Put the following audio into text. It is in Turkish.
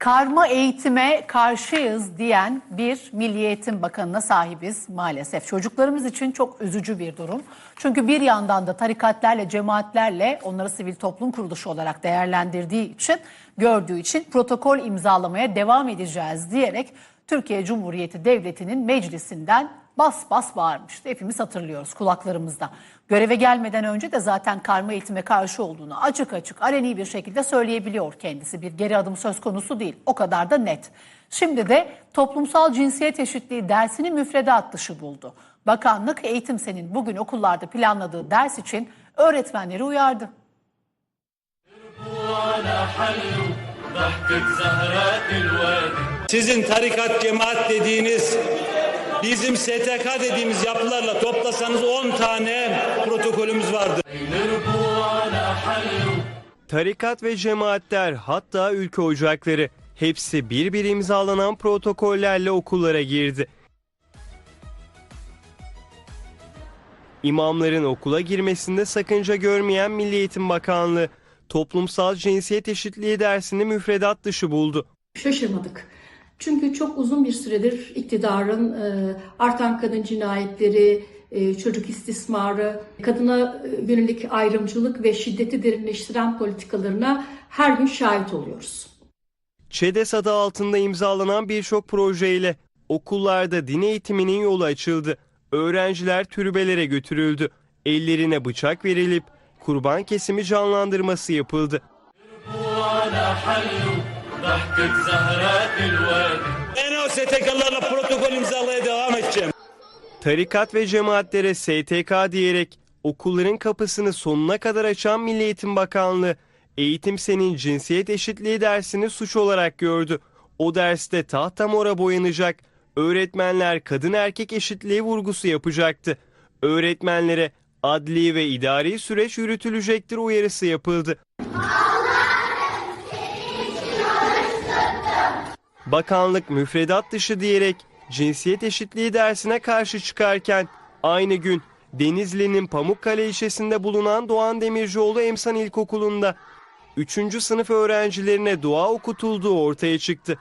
Karma eğitime karşıyız diyen bir Milli Eğitim Bakanı'na sahibiz maalesef. Çocuklarımız için çok üzücü bir durum. Çünkü bir yandan da tarikatlerle, cemaatlerle onları sivil toplum kuruluşu olarak değerlendirdiği için, gördüğü için protokol imzalamaya devam edeceğiz diyerek Türkiye Cumhuriyeti Devleti'nin meclisinden bas bas bağırmıştı. Hepimiz hatırlıyoruz kulaklarımızda. Göreve gelmeden önce de zaten karma eğitime karşı olduğunu açık açık aleni bir şekilde söyleyebiliyor kendisi. Bir geri adım söz konusu değil. O kadar da net. Şimdi de toplumsal cinsiyet eşitliği dersini müfredat dışı buldu. Bakanlık Eğitim Sen'in bugün okullarda planladığı ders için öğretmenleri uyardı. Sizin tarikat cemaat dediğiniz bizim STK dediğimiz yapılarla toplasanız 10 tane protokolümüz vardır. Tarikat ve cemaatler hatta ülke ocakları hepsi bir bir imzalanan protokollerle okullara girdi. İmamların okula girmesinde sakınca görmeyen Milli Eğitim Bakanlığı toplumsal cinsiyet eşitliği dersini müfredat dışı buldu. Şaşırmadık. Çünkü çok uzun bir süredir iktidarın e, artan kadın cinayetleri, e, çocuk istismarı, kadına e, yönelik ayrımcılık ve şiddeti derinleştiren politikalarına her gün şahit oluyoruz. ÇEDES adı altında imzalanan birçok projeyle okullarda din eğitiminin yolu açıldı. Öğrenciler türbelere götürüldü. Ellerine bıçak verilip kurban kesimi canlandırması yapıldı. على حلو ضحكة زهرات الوادي Ben o STK'larla protokol imzalamaya devam edeceğim. Tarikat ve cemaatlere STK diyerek okulların kapısını sonuna kadar açan Milli Eğitim Bakanlığı Eğitim Sen'in cinsiyet eşitliği dersini suç olarak gördü. O derste tahta mora boyanacak, öğretmenler kadın erkek eşitliği vurgusu yapacaktı. Öğretmenlere adli ve idari süreç yürütülecektir uyarısı yapıldı. Bakanlık müfredat dışı diyerek cinsiyet eşitliği dersine karşı çıkarken aynı gün Denizli'nin Pamukkale ilçesinde bulunan Doğan Demircioğlu Emsan İlkokulu'nda 3. sınıf öğrencilerine dua okutulduğu ortaya çıktı.